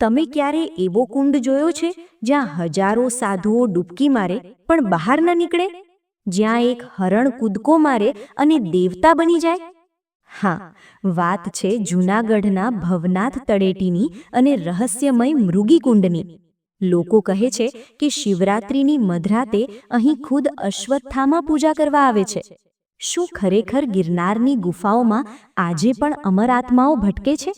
તમે ક્યારે એવો કુંડ જોયો છે જ્યાં હજારો સાધુઓ ડૂબકી મારે, પણ બહાર ન નીકળે? જ્યાં એક હરણ કૂદકો મારે અને દેવતા બની જાય? હા, વાત છે જૂનાગઢના ભવનાથ તળેટીની અને રહસ્યમય મૃગીકુંડની લોકો કહે છે કે શિવરાત્રિની મધરાતે અહીં ખુદ અશ્વત્થામાં પૂજા કરવા આવે છે. શું ખરેખર ગિરનારની ગુફાઓમાં આજે પણ અમર આત્માઓ ભટકે છે?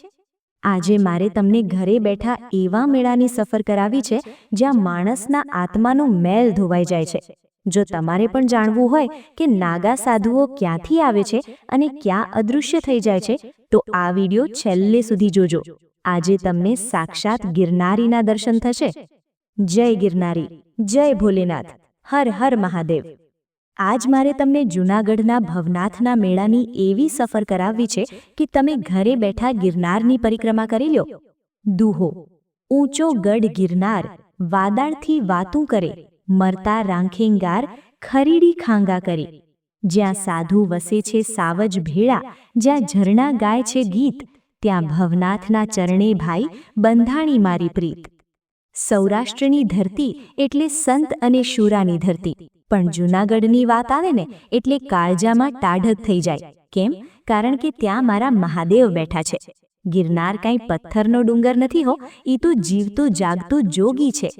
આજે મારે તમને ઘરે બેઠા એવા મેળાની સફર કરાવી છે જ્યાં માણસના આત્માનો મેલ ધોવાઈ જાય છે. જો તમારે પણ જાણવું હોય કે નાગા સાધુઓ ક્યાંથી આવે છે અને ક્યાં અદૃશ્ય થઈ જાય છે તો આ વિડિયો છેલ્લે સુધી જોજો. આજે તમને સાક્ષાત ગિરનારીના દર્શન થશે. જય ગિરનારી. જય ભોલેનાથ. હર હર મહાદેવ. આજ મારે તમને જૂનાગઢના ભવનાથના મેળાની એવી સફર કરાવવી છે કે તમે ઘરે બેઠા ગિરનારની પરિક્રમા કરી લો દુહો, ઊંચો ગઢ ગિરનાર, વાદાળથી વાતું કરે, મરતા રાંખેંગાર, ખરીડી ખાંગા કરે. જ્યાં સાધુ વસે છે સાવજ ભેળા, જ્યાં ઝરણા ગાય છે ગીત, ત્યાં ભવનાથના ચરણે ભાઈ બંધાણી મારી પ્રીત. સૌરાષ્ટ્રની ધરતી એટલે સંત અને શૂરાની ધરતી. પણ જૂનાગઢની વાત આવે ને, એટલે કાળજામાં ટાઢક થઈ જાય. કેમ? કારણ કે ત્યાં મારા મહાદેવ બેઠા છે. ગિરનાર કાંઈ પથ્થરનો ડુંગર નથી હો એ તો જીવતું, જાગતું જોગી છે.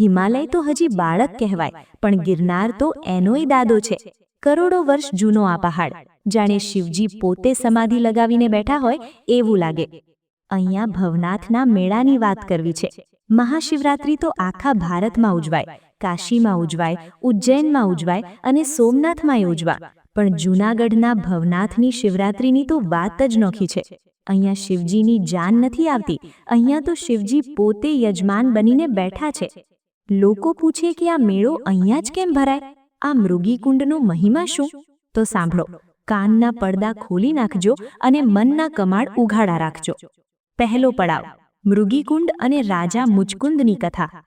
હિમાલય તો હજી બાળક કહેવાય, પણ ગિરનાર તો એનોય દાદો છે. કરોડો વર્ષ જૂનો આ પહાડ. જાણે શિવજી પોતે સમાધિ લગાવીને બેઠા હોય, એવું લાગે. અહીંયા ભવનાથના મેળાની વાત કરવી છે. મહાશિવરાત્રિ તો આખા ભારતમાં ઉજવાય, કાશીમાં ઉજવાય, ઉજ્જૈનમાં ઉજવાય અને સોમનાથમાંય યોજવા. પણ જૂનાગઢના ભવનાથની શિવરાત્રિની તો વાત જ નોખી છે. અહીંયા શિવજીની જાન નથી આવતી, અહીંયા તો શિવજી પોતે યજમાન બનીને બેઠા છે. લોકો પૂછે કે આ મેળો અહીંયા જ કેમ ભરાય? આ મૃગીકુંડનો મહિમા શું? તો સાંભળો, કાનના પડદા ખોલી નાખજો અને મનના કમાડ ઉઘાડા રાખજો. પહેલો પડાવ મૃગીકુંડ અને રાજા મુચકુંદની કથા.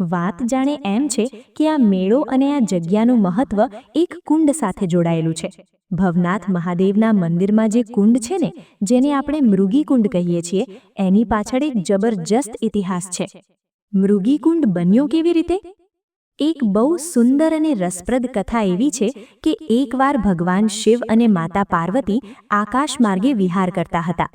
વાત જાણે એમ છે કે આ મેળો અને આ જગ્યાનું મહત્વ એક કુંડ સાથે જોડાયેલું છે. ભવનાથ મહાદેવના મંદિરમાં જે કુંડ છે ને, જેને આપણે મૃગીકુંડ કહીએ છીએ, એની પાછળ એક જબરજસ્ત ઇતિહાસ છે. મૃગીકુંડ બન્યો કેવી રીતે? એક બહુ સુંદર અને રસપ્રદ કથા એવી છે કે એકવાર ભગવાન શિવ અને માતા પાર્વતી આકાશ માર્ગે વિહાર કરતા હતા.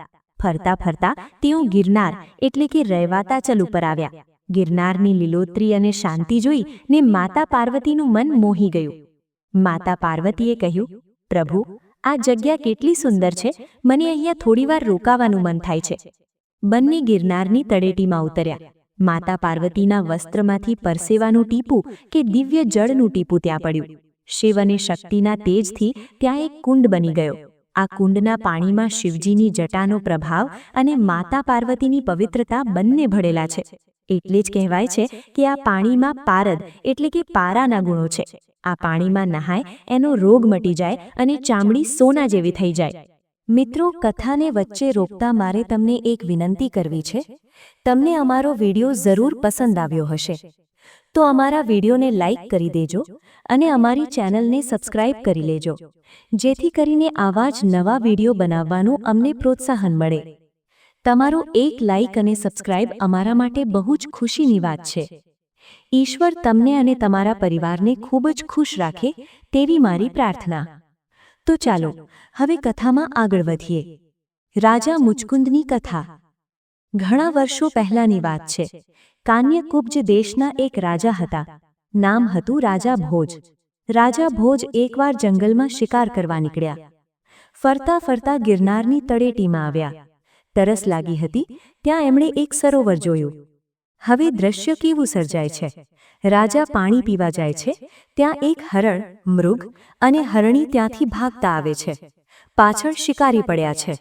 ફરતા ફરતા તેઓ ગિરનાર, એટલે કે રહેવાતાચલ ઉપર આવ્યા. ગિરનારની લીલોતરી અને શાંતિ જોઈ ને માતા પાર્વતીનું મન મોહી ગયું. માતા પાર્વતીએ કહ્યું, પ્રભુ, આ જગ્યા કેટલી સુંદર છે. મને અહીંયા થોડીવાર રોકાવાનું મન થાય છે. બંને ગિરનારની તળેટીમાં ઉતર્યા. માતા પાર્વતીના વસ્ત્રમાંથી પરસેવાનું ટીપું કે દિવ્ય જળનું ટીપું ત્યાં પડ્યું. શિવ અને શક્તિના તેજથી ત્યાં એક કુંડ બની ગયો. આ કુંડના પાણીમાં શિવજીની જટાનો પ્રભાવ અને માતા પાર્વતીની પવિત્રતા બંને ભળેલા છે. એટલે જ કહેવાય છે કે આ પાણીમાં પારદ એટલે કે પારાના ગુણો છે. આ પાણીમાં નહાય, એનો રોગ મટી જાય અને ચામડી સોના જેવી થઈ જાય. મિત્રો, કથાને વચ્ચે રોકતા મારે તમને એક વિનંતી કરવી છે. તમને અમારો વીડિયો જરૂર પસંદ આવ્યો હશે. તો અમારા વિડીયોને લાઇક કરી દેજો અને અમારી ચેનલને સબસ્ક્રાઇબ કરી લેજો. જેથી કરીને આવા જ નવા વીડિયો બનાવવાનું અમને પ્રોત્સાહન મળે. તમારો એક લાઇક અને સબસ્ક્રાઇબ અમારા માટે બહુ જ ખુશીની વાત છે. ઈશ્વર તમને અને તમારા પરિવારને ખૂબ જ ખુશ રાખે તેવી મારી પ્રાર્થના. તો ચાલો, હવે કથામાં આગળ વધીએ. રાજા મુચકુંદની કથા. ઘણા વર્ષો પહેલાની વાત છે. કાન્યકુબ્જ દેશના એક રાજા હતા. નામ હતું રાજા ભોજ. રાજા ભોજ એકવાર જંગલમાં શિકાર કરવા નીકળ્યા. ફરતા ફરતા ગિરનારની તળેટીમાં આવ્યા. તરસ લાગી હતી, ત્યાં એમણે એક સરોવર જોયું. હવે દ્રશ્ય કેવું સર્જાય છે? રાજા પાણી પીવા જાય છે, ત્યાં એક હરણ, મૃગ અને હરણી ત્યાંથી ભાગતા આવે છે. પાછળ શિકારી પડ્યા છે.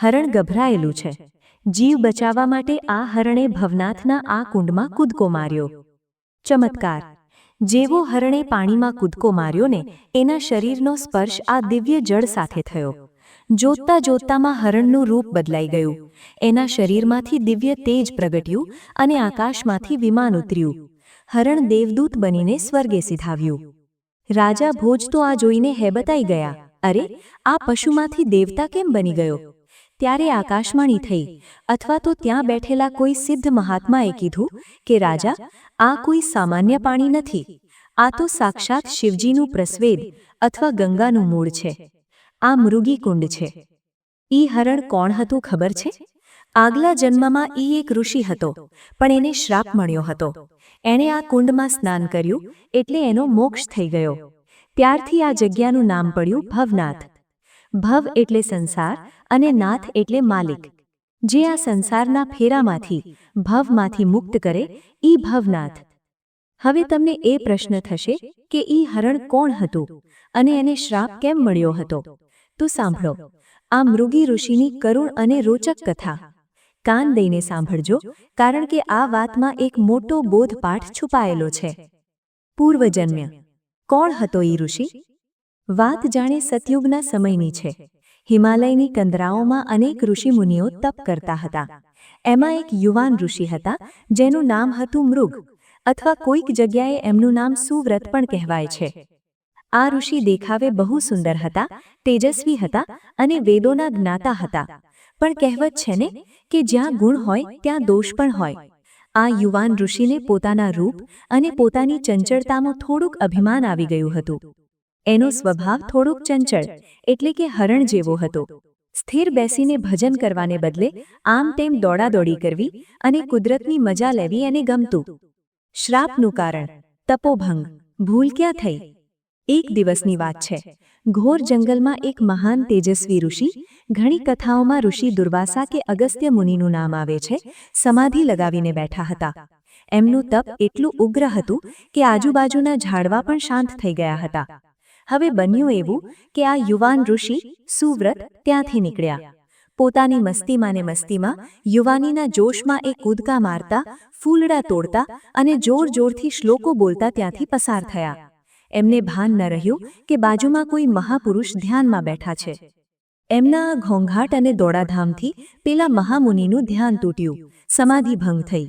હરણ ગભરાયેલું છે. જીવ બચાવવા માટે આ હરણે ભવનાથના આ કુંડમાં કૂદકો માર્યો. ચમત્કાર! જેવો હરણે પાણીમાં કૂદકો માર્યો ને, એના શરીરનો સ્પર્શ આ દિવ્ય જળ સાથે થયો. જોતતા જોતતામાં હરણનું રૂપ બદલાઈ ગયું. એના શરીરમાંથી દિવ્ય તેજ પ્રગટ્યું અને આકાશમાંથી વિમાન ઉતર્યું. હરણ દેવદૂત બનીને સ્વર્ગે સિધાવ્યું. રાજા ભોજ તો આ જોઈને હેબતાઈ ગયા. અરે, આ પશુમાંથી દેવતા કેમ બની ગયો? ત્યારે આકાશવાણી થઈ. અથવા તો ત્યાં બેઠેલા કોઈ સિદ્ધ મહાત્માએ કીધું કે, રાજા, આ કોઈ સામાન્ય પાણી નથી. આ તો સાક્ષાત શિવજીનું પ્રસ્વેદ અથવા ગંગાનું મૂળ છે. આ મૃગી કુંડ છે. ઈ હરણ કોણ હતું ખબર છે? આગલા જન્મમાં ઈ એક ઋષિ હતો, પણ એને શ્રાપ મળ્યો હતો. એણે આ કુંડમાં સ્નાન કર્યું, એટલે એનો મોક્ષ થઈ ગયો. ત્યારથી આ જગ્યાનું નામ પડ્યું ભવનાથ. ભવ એટલે સંસાર અને નાથ એટલે માલિક, જે આ સંસારના ફેરામાંથી, ભવમાંથી મુક્ત કરે, ઈ ભવનાથ. હવે તમને એ પ્રશ્ન થશે કે ઈ હરણ કોણ હતું અને એને શ્રાપ કેમ મળ્યો હતો? તો સાંભળો, આ મૃગી ઋષિની કરુણ અને રોચક કથા. કાન દઈને સાંભળજો, કારણ કે આ વાતમાં એક મોટો બોધપાઠ છુપાયેલો છે. પૂર્વજન્મ્ય, કોણ હતો ઈ ઋષિ? વાત જાણે સતયુગના સમયની છે. હિમાલયની કંદરાઓમાં અનેક ઋષિમુનિઓ તપ કરતા હતા. એમાં એક યુવાન ઋષિ હતા, જેનું નામ હતું મૃગ, અથવા કોઈક જગ્યાએ એમનું નામ સુવ્રત પણ કહેવાય છે. આ ઋષિ દેખાવે બહુ સુંદર હતા, તેજસ્વી હતા અને વેદોના જ્ઞાતા હતા. પણ કહેવત છે ને, કે જ્યાં ગુણ હોય, ત્યાં દોષ પણ હોય. આ યુવાન ઋષિને પોતાના રૂપ અને પોતાની ચંચળતામાં થોડુંક અભિમાન આવી ગયું હતું. એનો સ્વભાવ થોડોક ચંચળ, એટલે કે હરણ જેવો હતો. સ્થિર બેસીને ભજન કરવાને બદલે આમ તેમ દોડાદોડી કરવી અને કુદરતની મજા લેવી એને ગમતું. શ્રાપનું કારણ, તપોભંગ, ભૂલ ક્યાં થઈ? એક દિવસની વાત છે. ઘોર જંગલમાં એક મહાન તેજસ્વી ઋષિ, ઘણી કથાઓમાં ઋષિ દુર્વાસા કે અગસ્ત્ય મુનિનું નામ આવે છે, સમાધિ લગાવીને બેઠા હતા. એમનું તપ એટલું ઉગ્ર હતું કે આજુબાજુના ઝાડવા પણ શાંત થઈ ગયા હતા. હવે બન્યું એવું કે આ યુવાન ઋષિ સુવ્રત ત્યાંથી નીકળ્યા. પોતાની મસ્તીમાં ને મસ્તીમાં યુવાનીના જોશમાં એ કૂદકા મારતા, ફૂલડા તોડતા અને જોર જોરથી શ્લોકો બોલતા ત્યાંથી પસાર થયા. એમને ભાન ન રહ્યું કે બાજુમાં કોઈ મહાપુરુષ ધ્યાનમાં બેઠા છે. એમના ઘોંઘાટ અને દોડાધામથી પેલા મહામુનિનું ધ્યાન તૂટ્યું. સમાધિ ભંગ થઈ.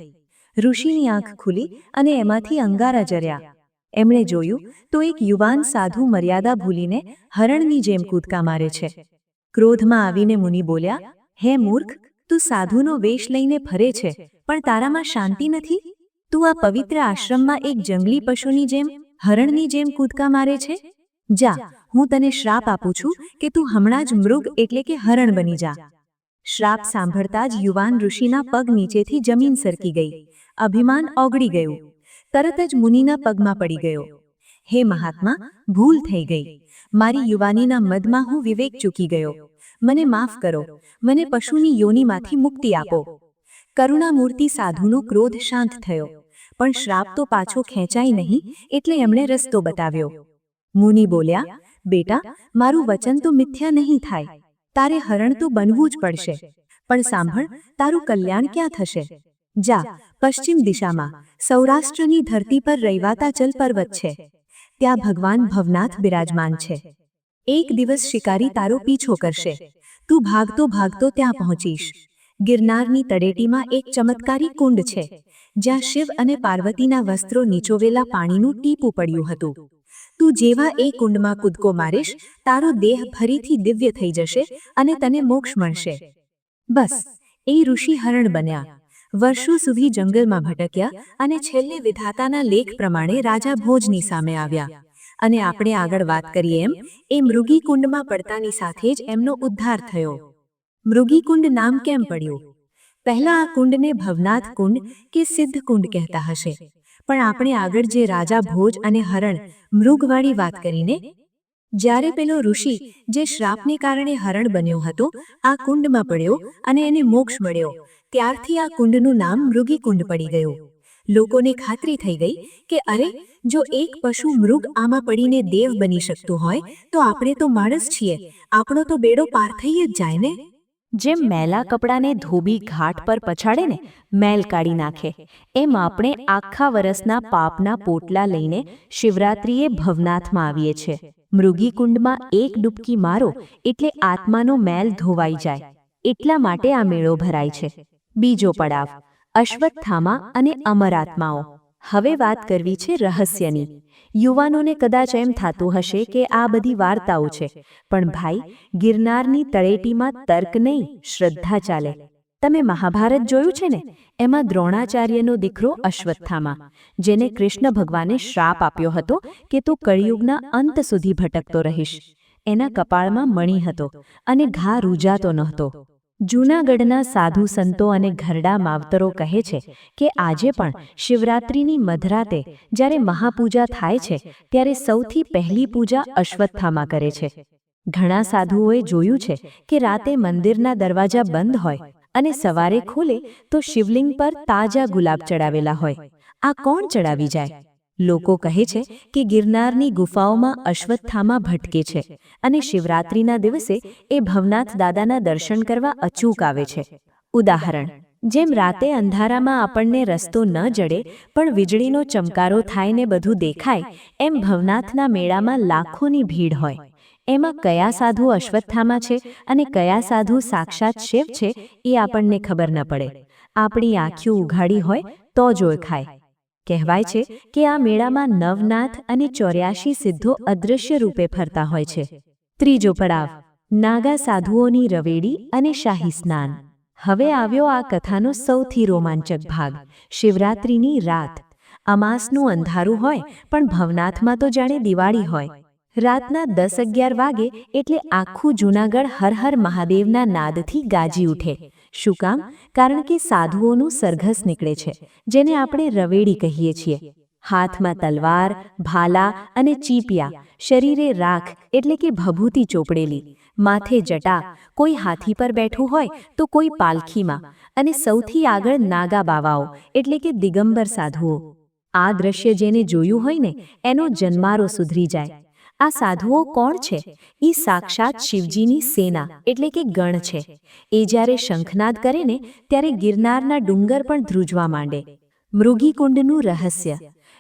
ઋષિની આંખ ખુલી અને એમાંથી અંગારા જર્યા એમણે જોયું, તો એક યુવાન સાધુ મર્યાદા ભૂલીને હરણની જેમ કૂદકા મારે છે. ક્રોધમાં આવીને મુનિ બોલ્યા, હે મૂર્ખ, તું સાધુનો વેશ લઈને ફરે છે, પણ તારામાં શાંતિ નથી? તું આ પવિત્ર આશ્રમમાં એક જંગલી પશુની જેમ, હરણની જેમ કૂદકા મારે છે? જા, હું તને શ્રાપ આપું છું કે તું હમણાં જ મૃગ એટલે કે હરણ બની જા. શ્રાપ સાંભળતા જ યુવાન ઋષિના પગ નીચેથી જમીન સરકી ગઈ. અભિમાન ઓગળી ગયું. તરત જ મુનિના પગમાં પડી ગયો. હે મહાત્મા, ભૂલ થઈ ગઈ. મારી યુવાનીના મદમાં હું વિવેક ચૂકી ગયો. મને માફ કરો. મને પશુની યોનિમાંથી મુક્તિ આપો. કરુણામૂર્તિ સાધુનો ક્રોધ શાંત થયો. પણ શ્રાપ તો પાછો ખેંચાય નહીં, એટલે એમણે રસ્તો બતાવ્યો. મુનિ બોલ્યા, બેટા, મારું વચન તો મિથ્યા નહીં થાય. તારે હરણ તો બનવું જ પડશે. પણ સાંભળ, તારું કલ્યાણ ક્યાં થશે? જા પશ્ચિમ દિશામાં સૌરાષ્ટ્રની ધરતી પર ચલ પર્વત છે. ત્યાં ભગવાન ભવનાથ બિરાજમાન છે. એક દિવસ શિકારી તારો પીછો કરશે. તું ભાગતો ભાગતો ત્યાં પહોંચીશ. ગિરનારની તળેટીમાં એક ચમત્કારી કુંડ છે. જ્યાં શિવ અને પાર્વતીના વસ્ત્રો નીચોવેલા પાણીનું ટીપું પડ્યું હતું. તું જેવા એ કુંડમાં કૂદકો મારીશ, તારો દેહ ફરીથી દિવ્ય થઈ જશે અને તને મોક્ષ મળશે. બસ, એ ઋષિ હરણ બન્યા. વર્ષો સુધી જંગલમાં ભટક્યા અને છેલ્લે વિધાતાના લેખ પ્રમાણે રાજા ભોજની સામે આવ્યા. અને આપણે આગળ વાત કરીએ એમ, એ મૃગી કુંડમાં પડતાની સાથે જ એમનો ઉદ્ધાર થયો. મૃગી કુંડ નામ કેમ પડ્યું? પહેલા આ કુંડને ભવનાથ કુંડ કે સિદ્ધ કુંડ કહેતા હશે. પણ આપણે આગળ જે રાજા ભોજ અને હરણ મૃગવાળી વાત કરીને, જ્યારે પેલો ઋષિ જે શ્રાપને કારણે હરણ બન્યો હતો, આ કુંડમાં પડ્યો અને એને મોક્ષ મળ્યો. ત્યારથી આ કુંડનું નામ મૃગી કુંડ પડી ગયું. લોકોને ખાતરી થઈ ગઈ કે અરે, જો એક પશુ મૃગ આમાં પડીને દેવ બની શકતું હોય, તો આપણે તો માણસ છીએ. આપણો તો બેડો પાર થઈ જ જાય ને? જેમ મેલા કપડાને ધોબી ઘાટ પર પછાડે ને, મેલ કાઢી નાખે, એમ આપણે આખા વરસના પાપના પોટલા લઈને શિવરાત્રિએ ભવનાથમાં આવીએ છીએ. મૃગી કુંડમાં એક ડૂબકી મારો એટલે આત્માનો મેલ ધોવાઈ જાય. એટલા માટે આ મેળો ભરાય છે. બીજો પડાવ અશ્વત્થામા અને અમરાત્માઓ. હવે વાત કરવી છે રહસ્યની. યુવાનોને કદાચ એમ થાતું હશે કે આ બધી વાર્તાઓ છે. પણ ભાઈ ગિરનારની તળેટીમાં તર્ક નહીં શ્રદ્ધા ચાલે. તમે મહાભારત જોયું છે ને? એમાં દ્રોણાચાર્યનો દીકરો અશ્વત્થામા જેને કૃષ્ણ ભગવાને શ્રાપ આપ્યો હતો કે તું કળિયુગના અંત સુધી ભટકતો રહીશ. એના કપાળમાં મણી હતો અને ઘા રૂજાતો નહોતો. જૂનાગઢના સાધુ સંતો અને ઘરડા માવતરો કહે છે કે આજે પણ શિવરાત્રિની મધરાતે જ્યારે મહાપૂજા થાય છે, ત્યારે સૌથી પહેલી પૂજા અશ્વત્થામાં કરે છે. ઘણા સાધુઓએ જોયું છે કે રાતે મંદિરના દરવાજા બંધ હોય અને સવારે ખુલે તો શિવલિંગ પર તાજા ગુલાબ ચડાવેલા હોય. આ કોણ ચડાવી જાય? લોકો કહે છે કે ગિરનારની ગુફાઓમાં અશ્વત્થામાં ભટકે છે અને શિવરાત્રિના દિવસે એ ભવનાથ દાદાના દર્શન કરવા અચૂક આવે છે. ઉદાહરણ, જેમ રાતે અંધારામાં આપણને રસ્તો ન જડે, પણ વીજળીનો ચમકારો થાય ને બધું દેખાય, એમ ભવનાથના મેળામાં લાખોની ભીડ હોય. એમાં કયા સાધુ અશ્વત્થામાં છે અને કયા સાધુ સાક્ષાત શિવ છે એ આપણને ખબર ન પડે. આપણી આંખીઓ ઉઘાડી હોય તો જ ઓળખાય. કહેવાય છે કે આ મેળામાં નવનાથ અને ચોર્યાશી સિદ્ધો અદૃશ્ય રૂપે ફરતા હોય છે. ત્રીજો પડાવ નાગા સાધુઓની રવેડી અને શાહી સ્નાન. હવે આવ્યો આ કથાનો સૌથી રોમાંચક ભાગ શિવરાત્રિની રાત. અમાસનું અંધારું હોય પણ ભવનાથમાં તો જાણે દિવાળી હોય. રાતના દસ અગિયાર વાગે એટલે આખું જૂનાગઢ હર હર મહાદેવના નાદથી ગાજી ઉઠે. શું કામ? કારણ કે સાધુઓનું સરઘસ નીકળે છે, જેને આપણે રવેડી કહીએ છીએ. હાથમાં તલવાર, ભાલા અને ચીપિયા, શરીરે રાખ એટલે કે ભભૂતિ ચોપડેલી. માથે જટા, કોઈ હાથી પર બેઠું હોય તો કોઈ પાલખીમાં. અને સૌથી આગળ નાગા બાવાઓ, એટલે કે દિગંબર સાધુઓ. આ દ્રશ્ય જેને જોયું હોય ને, એનો જન્મારો સુધરી જાય. આ સાધુઓ કોણ છે? એ સાક્ષાત શિવજીની સેના એટલે કે ગણ છે. એ જ્યારે શંખનાદ કરે ને ત્યારે ગિરનારના ડુંગર પણ ધ્રુજવા માંડે. મૃગીકુંડનું રહસ્ય.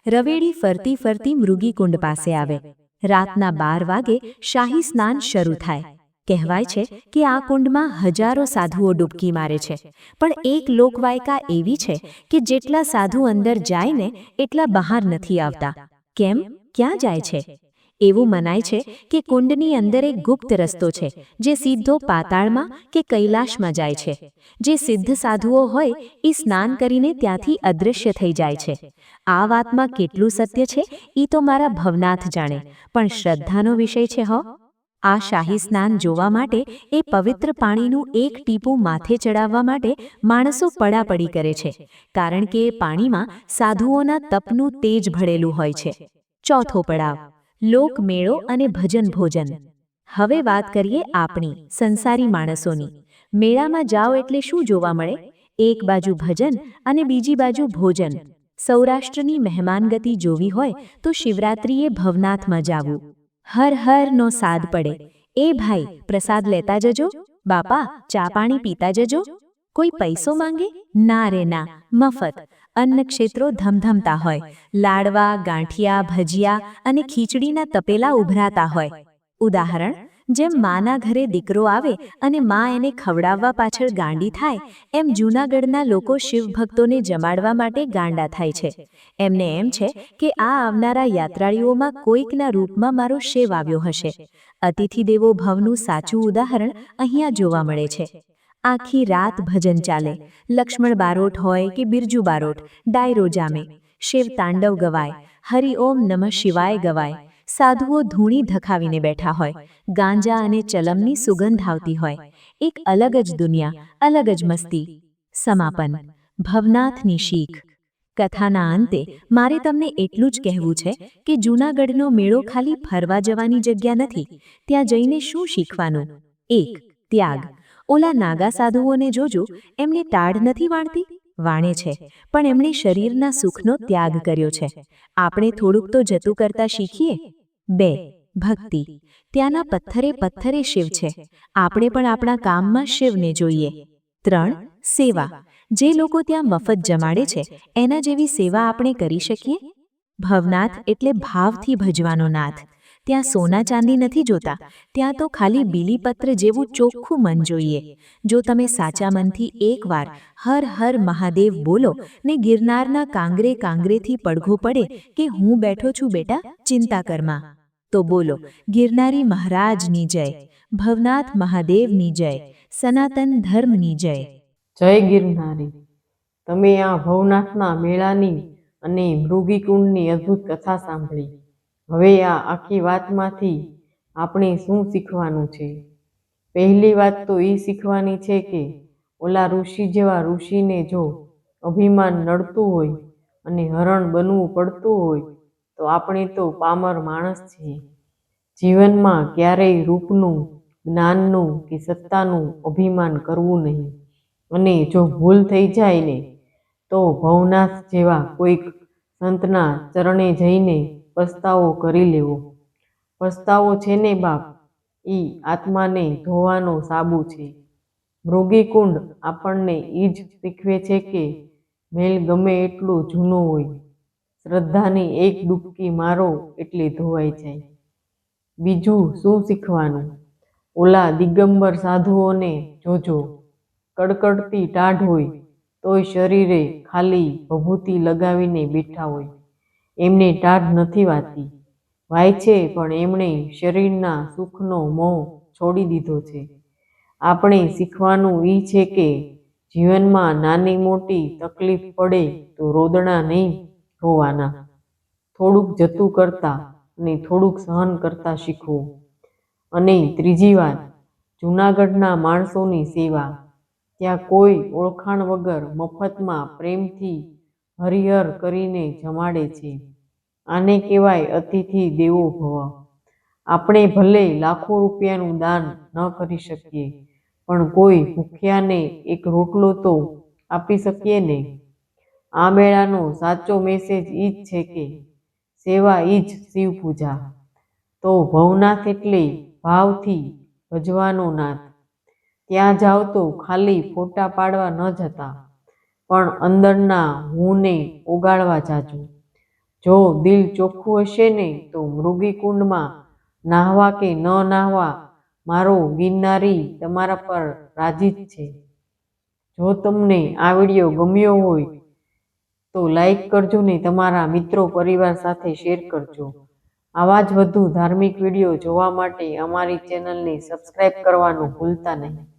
રવેડી ફરતી ફરતી મૃગીકુંડ પાસે આવે. રાતના બાર વાગે શાહી સ્નાન શરૂ થાય. કહેવાય છે કે આ કુંડમાં હજારો સાધુઓ ડૂબકી મારે છે. પણ એક લોકવાયકા એવી છે કે જેટલા સાધુ અંદર જાય ને એટલા બહાર નથી આવતા. કેમ? ક્યાં જાય છે એવું મનાય છે કે કુંડની અંદર એક ગુપ્ત રસ્તો છે, જે સીધો પાતાળમાં કે કૈલાશમાં જાય છે. જે સિદ્ધ સાધુઓ હોય એ સ્નાન કરીને ત્યાંથી અદૃશ્ય થઈ જાય છે. આ વાતમાં કેટલું સત્ય છે એ તો મારા ભવનાથ જાણે, પણ શ્રદ્ધાનો વિષય છે હો. આ શાહી સ્નાન જોવા માટે, એ પવિત્ર પાણીનું એક ટીપું માથે ચડાવવા માટે માણસો પડાપડી કરે છે, કારણ કે એ પાણીમાં સાધુઓના તપનું તેજ ભળેલું હોય છે. ચોથો પડાવ. લોકમેળો અને ભજન ભોજન હવે વાત કરીએ આપણી સંસારી માણસોની. મેળામાં જાઓ એટલે શું જોવા મળે? એક બાજુ ભજન અને બીજી બાજુ ભોજન. સૌરાષ્ટ્રની મહેમાનગતિ જોવી હોય તો શિવરાત્રિએ ભવનાથમાં જાવું. હર હર નો સાદ પડે. એ ભાઈ, પ્રસાદ લેતા જજો. બાપા, ચા પાણી પીતા જજો. કોઈ પૈસો માંગે? ના રે ના, મફત. અન્ન ક્ષેત્રો ધમધમતા હોય. લાડવા, ગાંઠિયા, ભજીયા અને ખીચડીના તપેલા ઉભરાતા હોય. ઉદાહરણ, જેમ માના ઘરે દીકરો આવે અને મા એને ખવડાવવા પાછળ ગાંડી થાય, એમ જૂનાગઢના લોકો શિવભક્તોને જમાડવા માટે ગાંડા થાય છે. એમને એમ છે કે આ આવનારા યાત્રાળીઓમાં કોઈકના રૂપમાં મારો શેવ આવ્યો હશે. અતિથિ દેવો ભવનું સાચું ઉદાહરણ અહીંયા જોવા મળે છે. આખી રાત ભજન ચાલે. લક્ષ્મણ બારોટ હોય કે બિરજુ બારોટ ડાયરો જામે શિવ તાંડવ ગવાય, હરિ ઓમ નમઃ શિવાય ગવાય. સાધુઓ ધૂણી ધખાવીને બેઠા હોય. ગાંજા અને ચલમની સુગંધ આવતી હોય. એક અલગ જ દુનિયા, અલગ જ મસ્તી. સમાપન. ભવનાથની શીખ. કથાના અંતે મારે તમને એટલું જ કહેવું છે કે જૂનાગઢનો મેળો ખાલી ફરવા જવાની જગ્યા નથી. ત્યાં જઈને શું શીખવાનું? એક, ત્યાગ. ઓલા નાગા સાધુઓને જોજો, એમને ટાઢ નથી વાણતી વાણે છે, પણ એમણે શરીરના સુખનો ત્યાગ કર્યો છે. આપણે થોડુંક તો જતું કરતા શીખીએ? બે, ભક્તિ. ત્યાંના પથ્થરે પથ્થરે શિવ છે. આપણે પણ આપણા કામમાં શિવને જોઈએ. ત્રણ, સેવા. જે લોકો ત્યાં મફત જમાડે છે, એના જેવી સેવા આપણે કરી શકીએ? ભવનાથ એટલે ભાવથી ભજવાનો નાથ. ત્યાં સોના ચાંદી નથી જોતા. ત્યાં તો ખાલી બીલીપત્ર જેવું ચોખ્ખું મન જોઈએ. જો તમે સાચા મનથી એકવાર હર હર મહાદેવ બોલો ને ગિરનારના કાંગરે કાંગરેથી પડઘો પડે કે હું બેઠો છું બેટા ચિંતા કરમાં તો બોલો, ગિરનારી મહારાજની જય, ભવનાથ મહાદેવની જય, સનાતન ધર્મની જય. જય ગિરનારી. તમે આ ભવનાથના મેળાની અને મૃગીકુંડની અદ્ભુત કથા સાંભળી. હવે આ આખી વાતમાંથી આપણે શું શીખવાનું છે? પહેલી વાત તો એ શીખવાની છે કે ઓલા ઋષિ જેવા ઋષિને જો અભિમાન નડતું હોય અને હરણ બનવું પડતું હોય, તો આપણે તો પામર માણસ છીએ. જીવનમાં ક્યારેય રૂપનું, જ્ઞાનનું કે સત્તાનું અભિમાન કરવું નહીં. અને જો ભૂલ થઈ જાય ને, તો ભવનાથ જેવા કોઈક સંતના ચરણે જઈને પસ્તાવો કરી લેવો. પસ્તાવો છે ને બાપ? ઈ આત્માને ધોવાનો સાબુ છે. મૃગીકુંડ આપણને એ જ શીખવે છે કે મેલ ગમે એટલું જૂનો હોય. શ્રદ્ધાની એક ડૂબકી મારો એટલે ધોવાઈ જાય. બીજું શું શીખવાનું? ઓલા દિગંબર સાધુઓને જોજો. કડકડતી ટાઢ હોય તોય શરીરે ખાલી ભભૂતિ લગાવીને બેઠા હોય. એમને ટાઢ નથી વાતી. વાય છે, પણ એમણે શરીરના સુખનો મોહ છોડી દીધો છે. આપણે શીખવાનું એ છે કે જીવનમાં નાની મોટી તકલીફ પડે તો રોદણા નહીં રોવાના થોડુંક જતું કરતા અને થોડુંક સહન કરતા શીખવું. અને ત્રીજી વાત, જૂનાગઢના માણસોની સેવા. ત્યાં કોઈ ઓળખાણ વગર મફતમાં પ્રેમથી હરિહર કરીને જમાડે છે. આને કહેવાય અતિથિ દેવો ભવ. આપણે ભલે લાખો રૂપિયાનું દાન ન કરી શકીએ, પણ કોઈ ભૂખ્યાને એક રોટલો તો આપી શકીએ ને? આ મેળાનો સાચો મેસેજ ઈ જ છે કે સેવા ઈ જ શિવ પૂજા. તો ભવનાથ એટલે ભાવથી ભજવાનો નાથ. ત્યાં જાઓ તો ખાલી ફોટા પાડવા ન જતા. પણ અંદરના હુંને ઓગાળવા જાજો. જો દિલ ચોખ્ખું હશે ને તો મૃગીકુંડમાં નાહવા કે ન નાહવા મારો ગિરનારી તમારા પર રાજી જ છે. જો તમને આ વીડિયો ગમ્યો હોય તો લાઈક કરજો ને તમારા મિત્રો પરિવાર સાથે શેર કરજો. આવા જ વધુ ધાર્મિક વીડિયો જોવા માટે અમારી ચેનલને સબસ્ક્રાઈબ કરવાનું ભૂલતા નહીં.